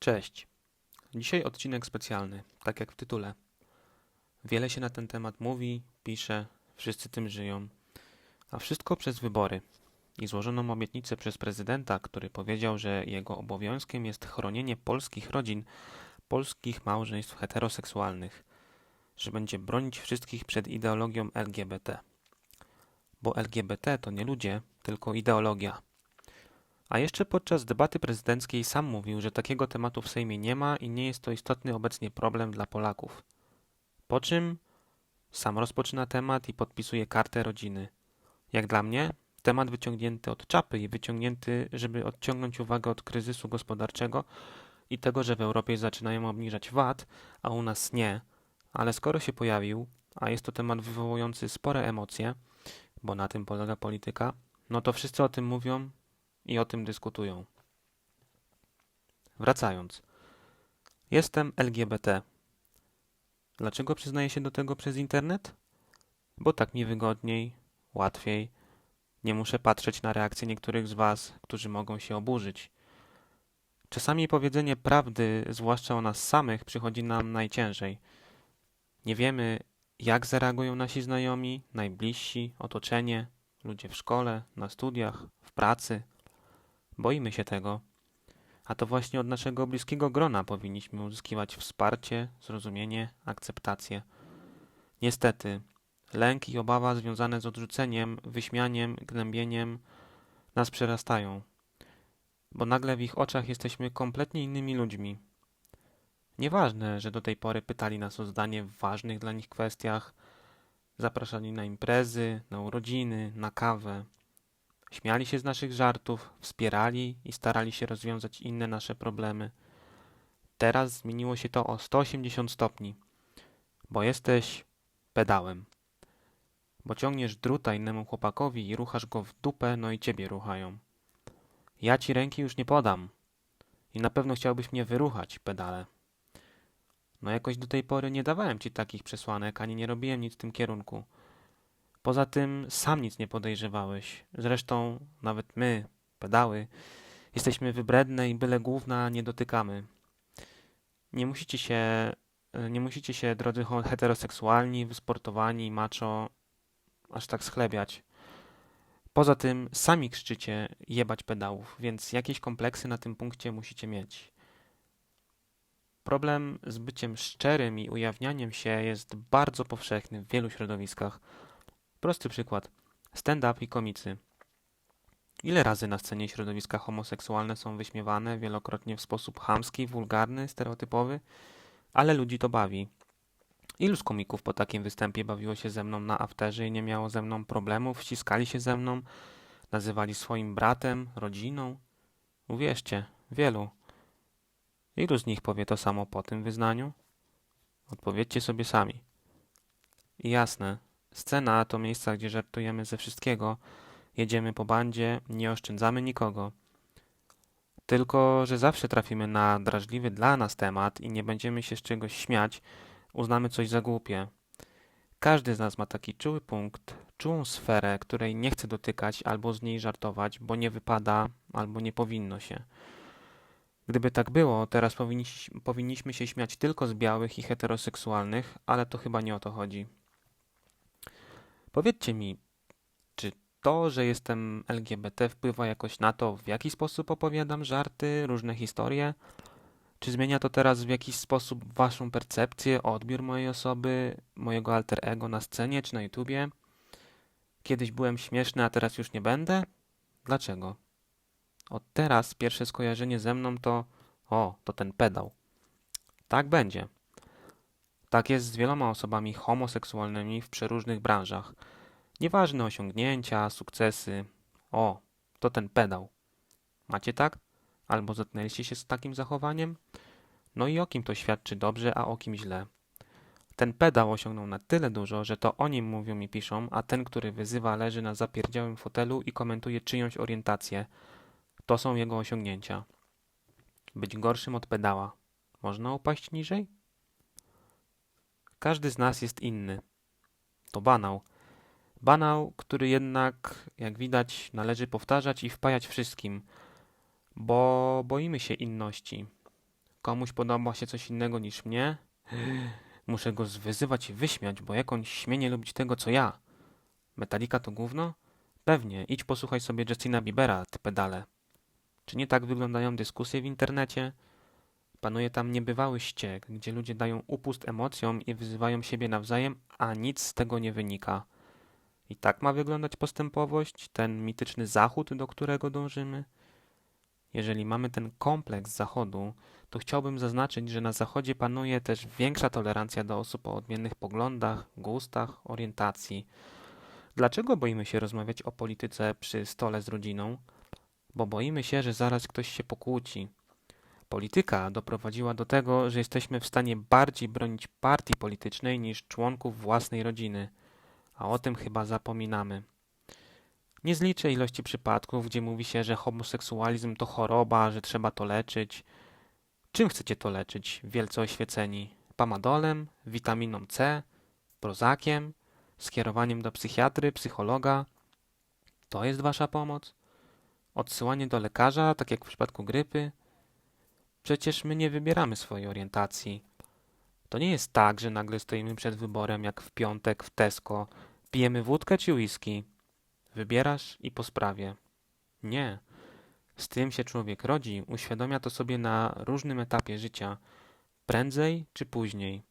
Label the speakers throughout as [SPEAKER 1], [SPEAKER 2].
[SPEAKER 1] Cześć. Dzisiaj odcinek specjalny, tak jak w tytule. Wiele się na ten temat mówi, pisze, wszyscy tym żyją. A wszystko przez wybory i złożoną obietnicę przez prezydenta, który powiedział, że jego obowiązkiem jest chronienie polskich rodzin, polskich małżeństw heteroseksualnych, że będzie bronić wszystkich przed ideologią LGBT. Bo LGBT to nie ludzie, tylko ideologia. A jeszcze podczas debaty prezydenckiej sam mówił, że takiego tematu w Sejmie nie ma i nie jest to istotny obecnie problem dla Polaków. Po czym sam rozpoczyna temat i podpisuje kartę rodziny. Jak dla mnie, temat wyciągnięty od czapy i wyciągnięty, żeby odciągnąć uwagę od kryzysu gospodarczego i tego, że w Europie zaczynają obniżać VAT, a u nas nie. Ale skoro się pojawił, a jest to temat wywołujący spore emocje, bo na tym polega polityka, no to wszyscy o tym mówią i o tym dyskutują. Wracając. Jestem LGBT. Dlaczego przyznaję się do tego przez internet? Bo tak mi wygodniej, łatwiej. Nie muszę patrzeć na reakcje niektórych z Was, którzy mogą się oburzyć. Czasami powiedzenie prawdy, zwłaszcza o nas samych, przychodzi nam najciężej. Nie wiemy, jak zareagują nasi znajomi, najbliżsi, otoczenie, ludzie w szkole, na studiach, w pracy. Boimy się tego. A to właśnie od naszego bliskiego grona powinniśmy uzyskiwać wsparcie, zrozumienie, akceptację. Niestety, lęk i obawa związane z odrzuceniem, wyśmianiem, gnębieniem nas przerastają, bo nagle w ich oczach jesteśmy kompletnie innymi ludźmi. Nieważne, że do tej pory pytali nas o zdanie w ważnych dla nich kwestiach, zapraszali na imprezy, na urodziny, na kawę. Śmiali się z naszych żartów, wspierali i starali się rozwiązać inne nasze problemy. Teraz zmieniło się to o 180 stopni, bo jesteś pedałem. Bo ciągniesz druta innemu chłopakowi i ruchasz go w dupę, no i ciebie ruchają. Ja ci ręki już nie podam. I na pewno chciałbyś mnie wyruchać, pedale. No jakoś do tej pory nie dawałem ci takich przesłanek, ani nie robiłem nic w tym kierunku. Poza tym sam nic nie podejrzewałeś. Zresztą nawet my, pedały, jesteśmy wybredne i byle główna nie dotykamy. Nie musicie się, nie musicie się, drodzy heteroseksualni, wysportowani, macho, aż tak schlebiać. Poza tym sami krzyczycie jebać pedałów, więc jakieś kompleksy na tym punkcie musicie mieć. Problem z byciem szczerym i ujawnianiem się jest bardzo powszechny w wielu środowiskach. Prosty przykład. Stand-up i komicy. Ile razy na scenie środowiska homoseksualne są wyśmiewane, wielokrotnie w sposób chamski, wulgarny, stereotypowy, ale ludzi to bawi. Ilu z komików po takim występie bawiło się ze mną na afterze i nie miało ze mną problemów, ściskali się ze mną, nazywali swoim bratem, rodziną? Uwierzcie, wielu. Ilu z nich powie to samo po tym wyznaniu? Odpowiedzcie sobie sami. I jasne, scena to miejsca, gdzie żartujemy ze wszystkiego, jedziemy po bandzie, nie oszczędzamy nikogo. Tylko, że zawsze trafimy na drażliwy dla nas temat i nie będziemy się z czegoś śmiać, uznamy coś za głupie. Każdy z nas ma taki czuły punkt, czułą sferę, której nie chce dotykać albo z niej żartować, bo nie wypada albo nie powinno się. Gdyby tak było, teraz powinniś, powinniśmy się śmiać tylko z białych i heteroseksualnych, ale to chyba nie o to chodzi. Powiedzcie mi, czy to, że jestem LGBT wpływa jakoś na to, w jaki sposób opowiadam żarty, różne historie? Czy zmienia to teraz w jakiś sposób waszą percepcję, odbiór mojej osoby, mojego alter ego na scenie czy na YouTubie? Kiedyś byłem śmieszny, a teraz już nie będę? Dlaczego? Od teraz pierwsze skojarzenie ze mną to o, to ten pedał. Tak będzie. Tak jest z wieloma osobami homoseksualnymi w przeróżnych branżach. Nieważne osiągnięcia, sukcesy. O, to ten pedał. Macie tak? Albo zetknęliście się z takim zachowaniem? No i o kim to świadczy dobrze, a o kim źle. Ten pedał osiągnął na tyle dużo, że to o nim mówią i piszą, a ten, który wyzywa, leży na zapierdziałym fotelu i komentuje czyjąś orientację. To są jego osiągnięcia. Być gorszym od pedała. Można upaść niżej? Każdy z nas jest inny. To banał. Banał, który jednak, jak widać, należy powtarzać i wpajać wszystkim, bo boimy się inności. komuś podoba się coś innego niż mnie, muszę go zwyzywać i wyśmiać, bo jak on śmie nie lubić tego, co ja. Metallica to gówno? Pewnie, idź posłuchaj sobie Justina Biebera, ty pedale. Czy nie tak wyglądają dyskusje w internecie? Panuje tam niebywały ściek, gdzie ludzie dają upust emocjom i wyzywają siebie nawzajem, a nic z tego nie wynika. I tak ma wyglądać postępowość, ten mityczny zachód, do którego dążymy? Jeżeli mamy ten kompleks zachodu, to chciałbym zaznaczyć, że na zachodzie panuje też większa tolerancja do osób o odmiennych poglądach, gustach, orientacji. Dlaczego boimy się rozmawiać o polityce przy stole z rodziną? Bo boimy się, że zaraz ktoś się pokłóci. Polityka doprowadziła do tego, że jesteśmy w stanie bardziej bronić partii politycznej niż członków własnej rodziny, a o tym chyba zapominamy. Nie zliczę ilości przypadków, gdzie mówi się, że homoseksualizm to choroba, że trzeba to leczyć. Czym chcecie to leczyć, wielce oświeceni? Pamadolem, witaminą C, prozakiem, skierowaniem do psychiatry, psychologa? To jest wasza pomoc? Odsyłanie do lekarza, tak jak w przypadku grypy? Przecież my nie wybieramy swojej orientacji. To nie jest tak, że nagle stoimy przed wyborem jak w piątek w Tesco. Pijemy wódkę czy whisky? Wybierasz i po sprawie. Nie. Z tym się człowiek rodzi, uświadamia to sobie na różnym etapie życia, prędzej czy później.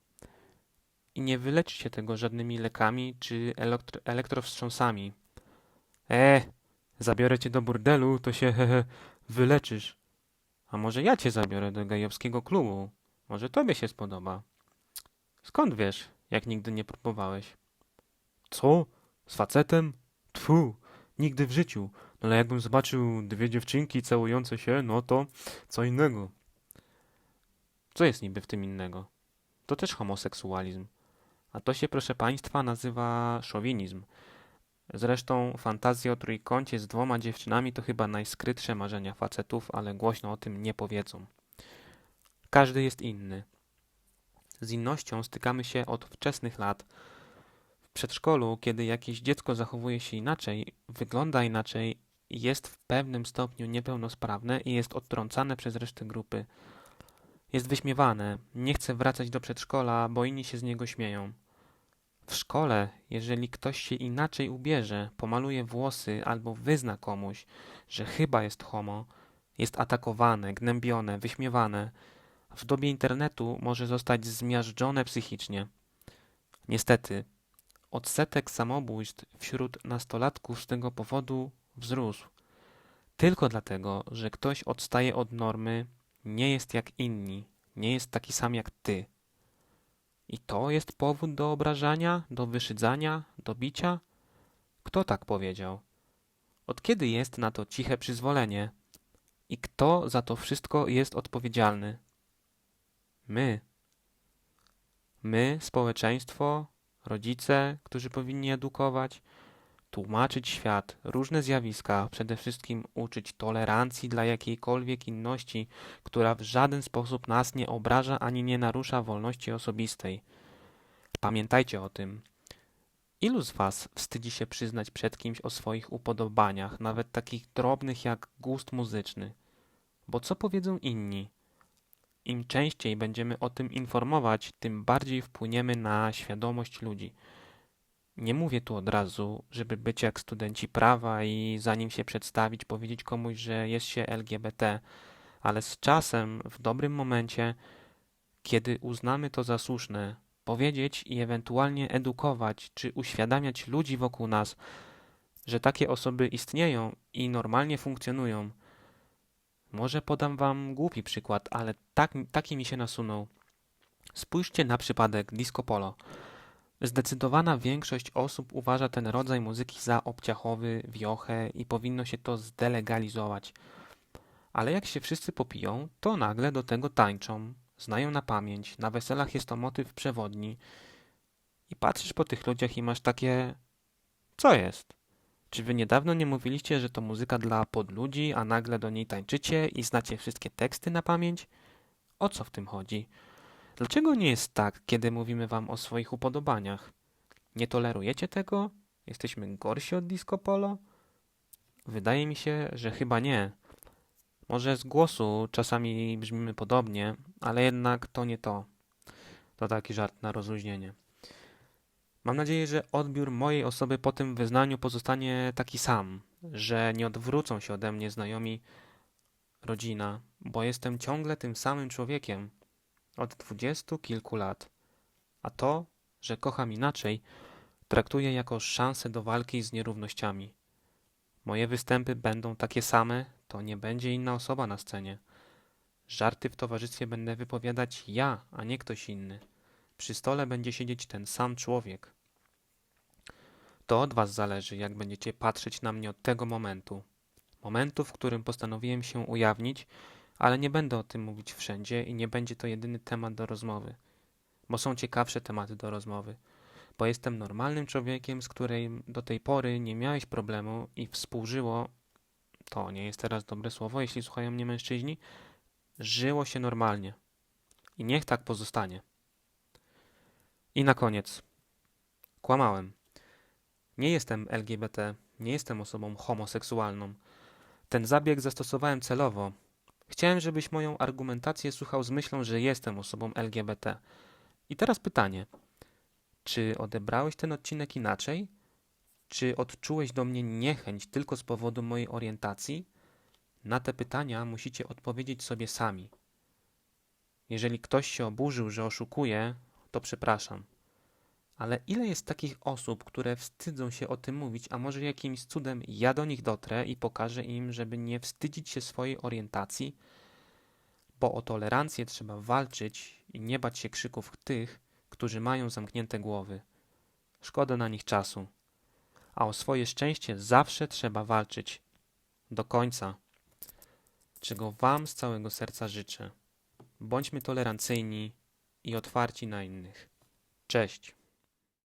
[SPEAKER 1] I nie wyleczy się tego żadnymi lekami czy elektro elektrowstrząsami. E, zabiorę cię do burdelu, to się hehe, wyleczysz. A może ja cię zabiorę do gejowskiego klubu? Może tobie się spodoba. Skąd wiesz, jak nigdy nie próbowałeś? Co? Z facetem? Tfu, nigdy w życiu. No ale jakbym zobaczył dwie dziewczynki całujące się, no to co innego. Co jest niby w tym innego? To też homoseksualizm. A to się, proszę państwa, nazywa szowinizm. Zresztą fantazje o trójkącie z dwoma dziewczynami to chyba najskrytsze marzenia facetów, ale głośno o tym nie powiedzą. Każdy jest inny. Z innością stykamy się od wczesnych lat. W przedszkolu, kiedy jakieś dziecko zachowuje się inaczej, wygląda inaczej, jest w pewnym stopniu niepełnosprawne i jest odtrącane przez resztę grupy. Jest wyśmiewane, nie chce wracać do przedszkola, bo inni się z niego śmieją. W szkole, jeżeli ktoś się inaczej ubierze, pomaluje włosy albo wyzna komuś, że chyba jest homo, jest atakowane, gnębione, wyśmiewane, w dobie internetu może zostać zmiażdżone psychicznie. Niestety, odsetek samobójstw wśród nastolatków z tego powodu wzrósł. Tylko dlatego, że ktoś odstaje od normy, nie jest jak inni, nie jest taki sam jak ty. I to jest powód do obrażania, do wyszydzania, do bicia? Kto tak powiedział? Od kiedy jest na to ciche przyzwolenie? I kto za to wszystko jest odpowiedzialny? My. My, społeczeństwo, rodzice, którzy powinni edukować, tłumaczyć świat, różne zjawiska, przede wszystkim uczyć tolerancji dla jakiejkolwiek inności, która w żaden sposób nas nie obraża ani nie narusza wolności osobistej. Pamiętajcie o tym. Ilu z Was wstydzi się przyznać przed kimś o swoich upodobaniach, nawet takich drobnych jak gust muzyczny? Bo co powiedzą inni? Im częściej będziemy o tym informować, tym bardziej wpłyniemy na świadomość ludzi. Nie mówię tu od razu, żeby być jak studenci prawa i zanim się przedstawić, powiedzieć komuś, że jest się LGBT, ale z czasem, w dobrym momencie, kiedy uznamy to za słuszne, powiedzieć i ewentualnie edukować czy uświadamiać ludzi wokół nas, że takie osoby istnieją i normalnie funkcjonują. Może podam wam głupi przykład, ale tak, taki mi się nasunął. Spójrzcie na przypadek disco polo. Zdecydowana większość osób uważa ten rodzaj muzyki za obciachowy, wiochę i powinno się to zdelegalizować. Ale jak się wszyscy popiją, to nagle do tego tańczą, znają na pamięć, na weselach jest to motyw przewodni. I patrzysz po tych ludziach i masz takie... Co jest? Czy wy niedawno nie mówiliście, że to muzyka dla podludzi, a nagle do niej tańczycie i znacie wszystkie teksty na pamięć? O co w tym chodzi? Dlaczego nie jest tak, kiedy mówimy wam o swoich upodobaniach? Nie tolerujecie tego? Jesteśmy gorsi od disco polo? Wydaje mi się, że chyba nie. Może z głosu czasami brzmimy podobnie, ale jednak to nie to. To taki żart na rozluźnienie. Mam nadzieję, że odbiór mojej osoby po tym wyznaniu pozostanie taki sam, że nie odwrócą się ode mnie znajomi, rodzina, bo jestem ciągle tym samym człowiekiem od dwudziestu kilku lat. A to, że kocham inaczej, traktuję jako szansę do walki z nierównościami. Moje występy będą takie same, to nie będzie inna osoba na scenie. Żarty w towarzystwie będę wypowiadać ja, a nie ktoś inny. Przy stole będzie siedzieć ten sam człowiek. To od was zależy, jak będziecie patrzeć na mnie od tego momentu. Momentu, w którym postanowiłem się ujawnić, ale nie będę o tym mówić wszędzie i nie będzie to jedyny temat do rozmowy, bo są ciekawsze tematy do rozmowy. Bo jestem normalnym człowiekiem, z którym do tej pory nie miałeś problemu i współżyło to nie jest teraz dobre słowo, jeśli słuchają mnie mężczyźni, żyło się normalnie. I niech tak pozostanie. I na koniec. Kłamałem. Nie jestem LGBT, nie jestem osobą homoseksualną. Ten zabieg zastosowałem celowo. Chciałem, żebyś moją argumentację słuchał z myślą, że jestem osobą LGBT. I teraz pytanie. Czy odebrałeś ten odcinek inaczej? Czy odczułeś do mnie niechęć tylko z powodu mojej orientacji? Na te pytania musicie odpowiedzieć sobie sami. Jeżeli ktoś się oburzył, że oszukuje, to przepraszam. Ale ile jest takich osób, które wstydzą się o tym mówić, a może jakimś cudem ja do nich dotrę i pokażę im, żeby nie wstydzić się swojej orientacji? Bo o tolerancję trzeba walczyć i nie bać się krzyków tych, którzy mają zamknięte głowy. Szkoda na nich czasu a o swoje szczęście zawsze trzeba walczyć. Do końca. Czego Wam z całego serca życzę. Bądźmy tolerancyjni i otwarci na innych. Cześć.